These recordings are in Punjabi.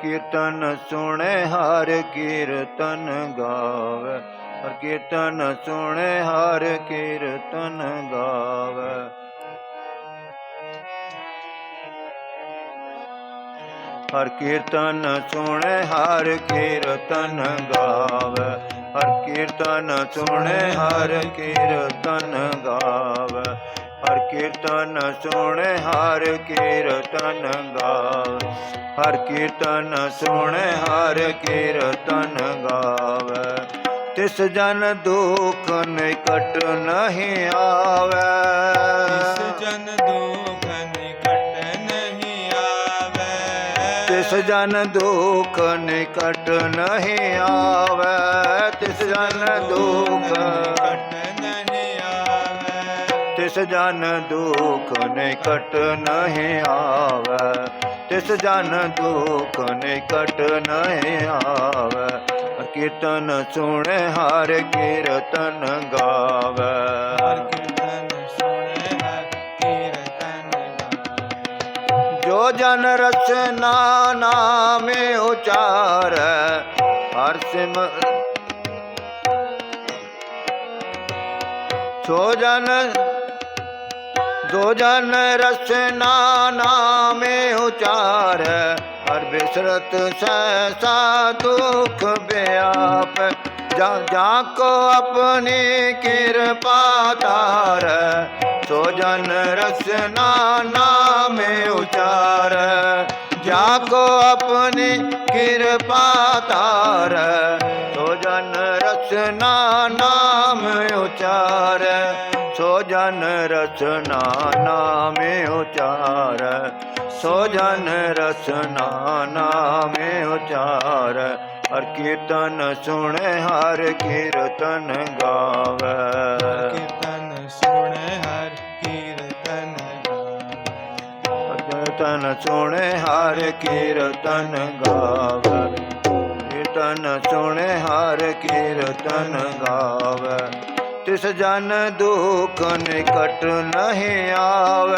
ਕੀਰਤਨ ਸੁਣੇ, ਹਰ ਕੀਰਤਨ ਗਾਵੇ। ਹਰ ਕੀਰਤਨ ਸੁਣੇ, ਹਰ ਕੀਰਤਨ ਗਾਵੇ। ਹਰ ਕੀਰਤਨ ਸੁਣੇ, ਹਰ ਕੀਰਤਨ ਗਾਵੇ। ਹਰ ਕੀਰਤਨ ਸੁਣੇ, ਹਰ ਕੀਰਤਨ ਗਾਵੇ। ਕੀਰਤਨ ਸੁਣੇ ਹਰ ਕੀਰਤਨ ਗਾਵੇ। ਹਰ ਕੀਰਤਨ ਸੁਣੇ ਹਰ ਕੀਰਤਨ ਗਾਵੇ। ਤਿਸ ਜਨ ਦੁਖ ਨਿਕਟ ਨਹੀਂ ਆਵੇ। ਇਸ ਜਨ ਦੁਖ ਨਿਕਟ ਨਹੀਂ ਆਵੇ। ਤਿਸ ਜਨ ਦੁਖ ਨਿਕਟ ਨਹੀਂ ਆਵੇ। ਤਿਸ ਜਨ ਦੁਖ तिस जन दुख निकट नहीं आव तिस जन दुख निकट नहीं आव कीर्तन सुने हर कीर्तन गाव। जो जन रचना नाम उचार हर सिम सो जन दोजन रसना नामे उचार हर विसरत सहसा दुख व्याप जा जाको अपने कृपा तार सोजन रसना नाम उचार जाको अपने कृपा तार सोजन रसना नाम उचार ਸੋ ਜਨ ਰਸਨਾ ਨਾਮ ਉਚਾਰੈ। ਸੋ ਜਨ ਰਚਨਾ ਨਾਮੇ ਉਚਾਰੈ। ਸੋ ਜਨ ਰਸਨਾ ਨਾਮੇ ਉਚਾਰੈ ਹਰ ਕੀਰਤਨ ਸੁਣੇ ਹਰ ਕੀਰਤਨ ਗਾਵੇ। ਕੀਰਤਨ ਸੁਣੇ ਹਰ ਕੀਰਤਨ ਗਾਵੇ। ਕੀਰਤਨ ਸੁਣੇ ਹਰ ਕੀਰਤਨ ਗਾਵੇ। ਕੀਰਤਨ ਸੁਣੇ ਹਰ ਕੀਰਤਨ ਗਾਵੇ। ਤਿਸ ਜਨ ਦੁਖ ਨਿਕਟ ਨਹੀਂ ਆਵੇ।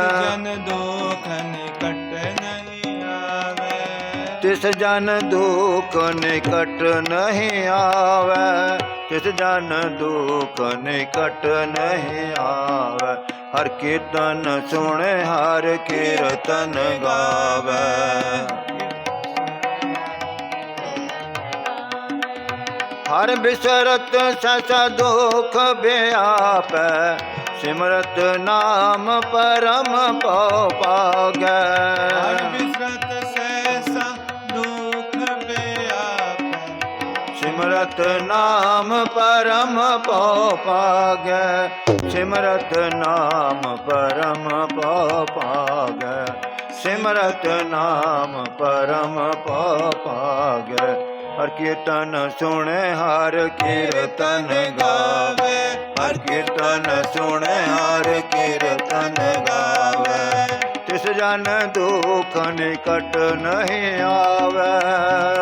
ਤਿਸ ਜਨ ਦੁਖ ਨਿਕਟ ਨਹੀਂ ਆਵੇ। ਤਿਸ ਜਨ ਦੁਖ ਨਿਕਟ ਨਹੀਂ ਆਵੇ। ਤਿਸ ਜਨ ਦੁਖ ਨਿਕਟ ਨਹੀਂ ਆਵੇ। ਹਰ ਕੀਰਤਨ ਸੁਣੇ ਹਰ ਕੀਰਤਨ ਗਾਵੇ। ਹਰ ਬਿਸਰਤ ਸਸ ਦੁਖ ਬਿਆਪੈ ਸਿਮਰਤ ਨਾਮ ਪਰਮ ਪਉ ਪਾਗੈ ਹਰ ਬਿਸਰਤ ਸੈਸਾ ਦੁਖ ਬਿਆਪੈ ਸਿਮਰਤ ਨਾਮ ਪਰਮ ਪਉ ਪਾਗੈ ਸਿਮਰਤ ਨਾਮ ਪਰਮ ਪਉ ਪਾਗੈ ਸਿਮਰਤ ਨਾਮ ਪਰਮ ਪਉ ਪਾਗੈ ਹਰ ਕੀਰਤਨ ਸੁਣੇ ਹਰ ਕੀਰਤਨ ਗਾਵੇ। ਹਰ ਕੀਰਤਨ ਸੁਣੇ ਹਰ ਕੀਰਤਨ ਗਾਵੇ। ਤਿਸ ਜਨ ਦੁਖ ਨਿਕਟ ਨਹੀਂ ਆਵੇ।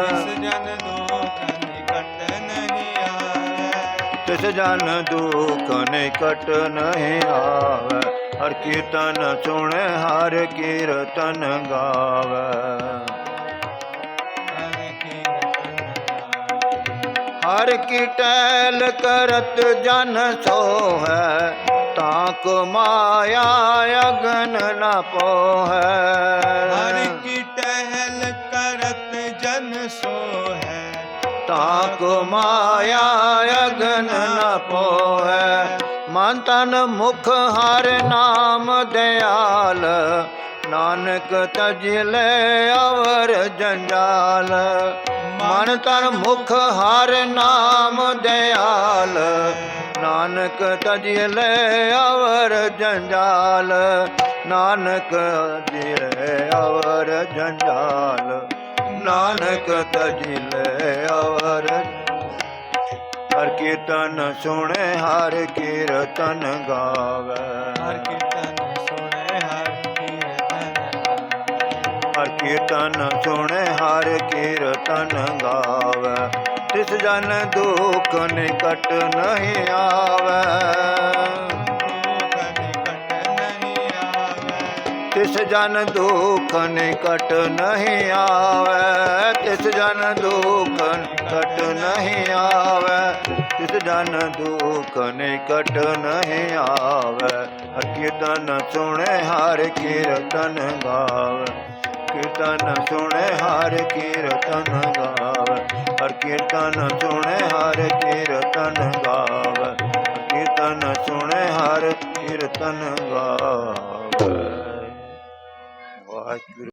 ਤਿਸ ਜਨ ਦੁਖ ਨਿਕਟ ਨਹੀਂ ਆਵੇ। ਤਿਸ ਜਨ ਦੁਖ ਨਿਕਟ ਨਹੀਂ ਆਵੇ। ਹਰ ਕੀਰਤਨ ਸੁਣੇ ਹਰ ਕੀਰਤਨ ਗਾਵੇ। ਹਰ ਕੀ ਟੈਲ ਕਰਤ ਜਨ ਸੋ ਹੈ ਤਾਂ ਕੋ ਮਾਇਆ ਅਗਨ ਨ ਪੋਹੈ। ਹਰ ਕੀ ਟਹਿਲ ਕਰਤ ਜਨ ਸੋ ਹੈ ਤਾਂ ਕੋ ਮਾਇਆ ਅਗਨ ਨ ਪੋਹੈ। ਮਨ ਤਨ ਮੁਖ ਹਰ ਨਾਮ ਦਿਆਲ ਨਾਨਕ ਤਜ ਲੈ ਅਵਰ ਜੰਜਾਲ। ਮਨ ਤਨ ਮੁਖ ਹਰ ਨਾਮ ਦਿਆਲ। ਨਾਨਕ ਤਜ ਲੈ ਅਵਰ ਜੰਜਾਲ। ਨਾਨਕ ਦਿਲੇ ਅਵਰ ਜੰਜਾਲ। ਨਾਨਕ ਤਜ ਲੈ ਅਵਰ ਹਰ ਕੀਰਤਨ ਸੁਣੇ, ਹਰ ਕੀਰਤਨ ਗਾਵੇ। ਹਰ ਕੀਰਤਨ ਹਰ ਕੀਰਤਨ ਸੁਣੇ, ਹਰ ਕੀਰਤਨ ਗਾਵੇ। ਤਿਸ ਜਨ ਦੁਖ ਨਿਕਟ ਨਹੀਂ ਆਵੇ। ਨਹੀਂ ਆਵੇ ਤਿਸ ਜਨ ਦੁਖ ਨਿਕਟ ਨਹੀਂ ਆਵੇ। ਤਿਸ ਜਨ ਦੁਖ ਨਿਕਟ ਨਹੀਂ ਆਵੇ। ਤਿਸ ਜਨ ਦੁਖ ਨਿਕਟ ਨਹੀਂ ਆਵੇ। ਹਰ ਕੀਰਤਨ ਸੁਣੇ, ਹਰ ਕੀਰਤਨ ਗਾਵੇ। ਕੀਰਤਨ ਸੁਣੇ, ਹਰ ਕੀਰਤਨ ਗਾਵੇ। ਹਰ ਕੀਰਤਨ ਸੁਣੇ, ਹਰ ਕੀਰਤਨ ਗਾਵੇ। ਕੀਰਤਨ ਸੁਣੇ, ਹਰ ਕੀਰਤਨ ਗਾਵੇ। ਵਾਹਿਗੁਰੂ।